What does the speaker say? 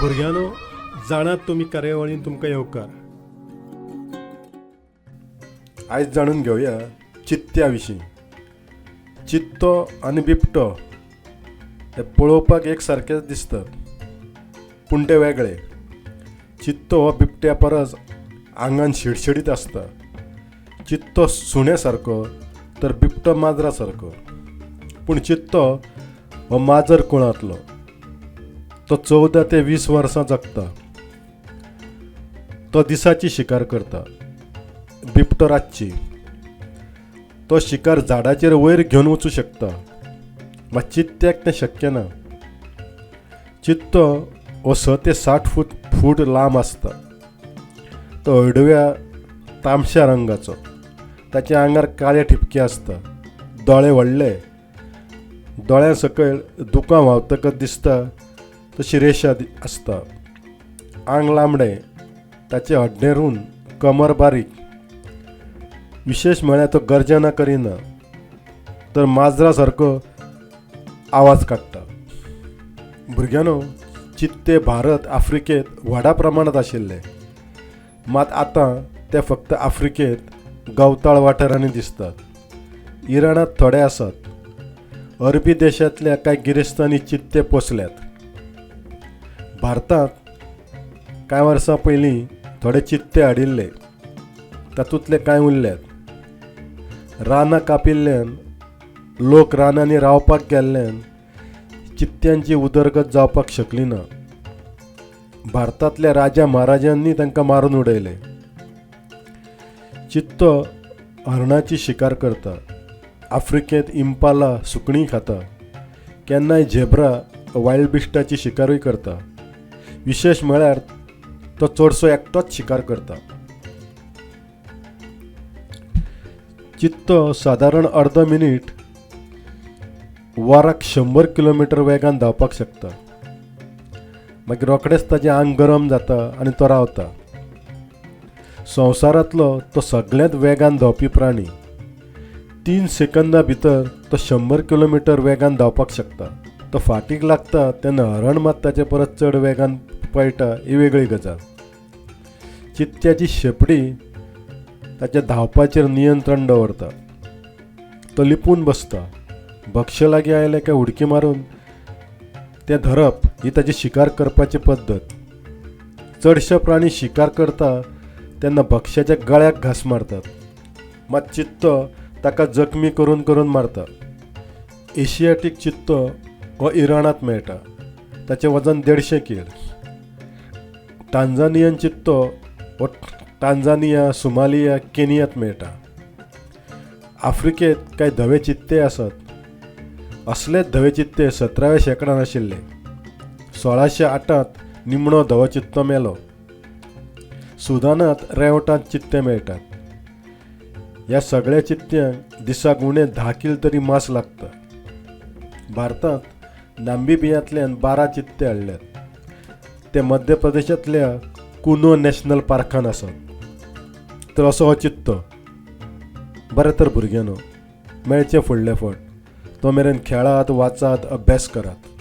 भुरग्यानो जाणात तुमी कार्यावळीन तुमकां येवकार. आयज जाणून घेवया चित्त्या विशीं चित्तो आनी बिबटो हे पळोवपाक एक सारकेच दिसतात पूण ते वेगळे. चित्तो हो बिबट्या परस आंगान शिडशिडीत आसता चित्तो सुण्या सारको तर बिबटो माजरा सारको पूण चित्तो हो माजर कुळांतलो तो चवदा ते वीस वर्सां जगता. तो दिसाची शिकार करता. बिबटो रातची तो शिकार झाडाचेर वयर घेवन वचूं शकता. मात चित्त्याक तें शक्य ना. चित्तो हो स ते साठ फूट फूट लांब आसता तो हळडव्या तामश्या रंगाचो. ताच्या आंगार काळे ठिपके आसता दोळे व्हडले दोळ्या सकयल दुकां व्हांवतकच दिसता. तशी रेशा दि- आसता आंग लांबडे ताचे हड्डे रूंद कमर बारीक. विशेष म्हळ्यार तो गर्जना करिना. तर माजरा सारको आवाज काडटा भुरग्यानो चित्ते भारत आफ्रिकेत व्हडा प्रमाणांत आशिल्ले. मात आतां ते फक्त आफ्रिकेत गवताळ वाठारांनी दिसतात. इराणात थोडे आसात अरबी देशांतल्या कांय गिरेस्तांनी चित्ते पोसल्यात. भारतांत कांय वर्सां पयलीं थोडे चित्ते हाडिल्ले तातूंतले कांय उरल्यात? रानां कापिल्ल्यान लोक रानांनी रावपाक गेल्ल्यान चित्त्यांची उदरगत जावपाक शकली ना भारतांतल्या राजा महाराजांनी तांकां मारून उडयले. चित्तो हरणाची शिकार करता. आफ्रिकेंत इम्पाला सुकणीं खाता. केन्नाय झेब्रा वायल्ड बिस्टाची शिकारूय करता. विशेष म्हळ्यार तो चडसो एकटोच शिकार करता. चित्तो सादारण अर्द मिनीट वराक शंबर किलोमिटर वेगान धांवपाक शकता. मागीर रोखडेंच ताचें आंग गरम जाता आनी तो रावता. संवसारांतलो तो सगळ्यांत वेगान धांवपी प्राणी. तीन सेकंदा भितर तो शंबर किलोमिटर वेगान धांवपाक शकता. तो फाटीक लागता तेन्ना हरण मात ताचे परस चड वेगान पळटा ही वेगळी गजाल. चित्त्याची शेपडी ताच्या धांवपाचेर नियंत्रण दवरता. तो लिपून बसता. भक्ष लागीं आयले काय उडकी मारून तें धरप ही ताची शिकार करपाची पद्दत चडशे प्राणी शिकार करता तेन्ना भक्ष्याच्या गळ्याक घास मारतात. मात चित्तो ताका जखमी करून करून मारता. एशियाटीक चित्तो हो इराणांत मेळटा ताचें वजन देडशे कील. टांझानियन चित्तो हो टांझानिया सुमालिया केनियांत मेळटा आफ्रिकेत कांय धवे चित्ते आसात असलेच धवे चित्ते सतराव्या शेंकड्यान आशिल्ले. सोळाशे आठांत निमणो धवो चित्तो मेलो. सुदानांत रेवटांत चित्ते मेळटात ह्या सगळ्या चित्त्यांक दिसाक उणें धा किल तरी मास लागता. भारतांत नांबिबियांतल्यान बारा चित्ते हाडल्यात ते मध्य प्रदेशांतल्या कुनो नॅशनल पार्कान आसात तर असो हो चित्तो. बरें तर भुरग्यांनो मेळचे फुडले फावट तो मेरेन खेळात वाचात अभ्यास करात.